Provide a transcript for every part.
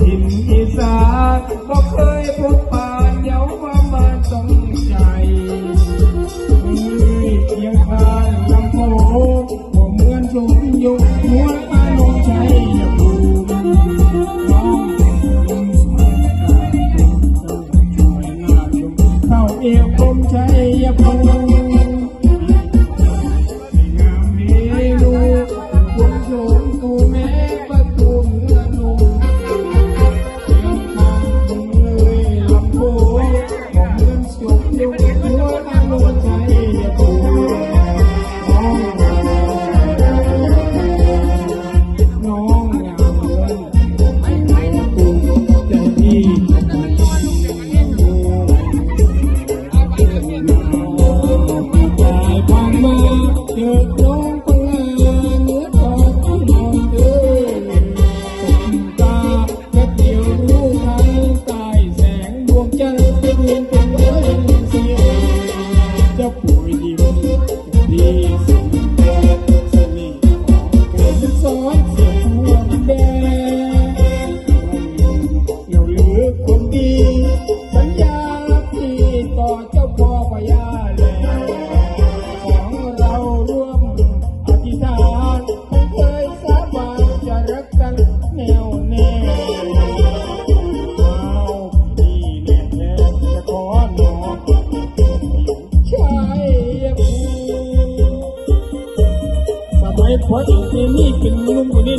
ทิมอีสานบ่เคยพุบปานเยาว่ามาสงใจเพียงพานลำโพงบ่เหมือนสมยุคหัวอาลงใจอย่าบูน้องเข้าเอวกลมใจอย่าบู one. You. ให้ผัวมนี่เป็นลุงคนนี้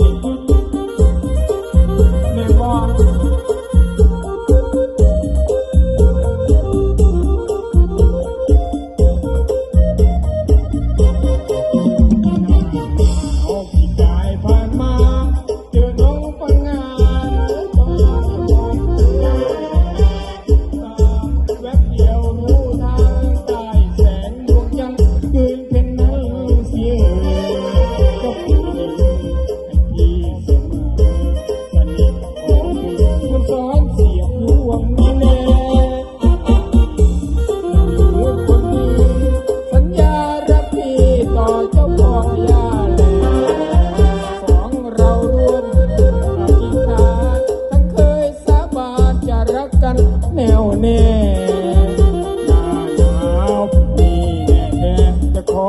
หน้าหนาวนี่แน่แน่จะขอ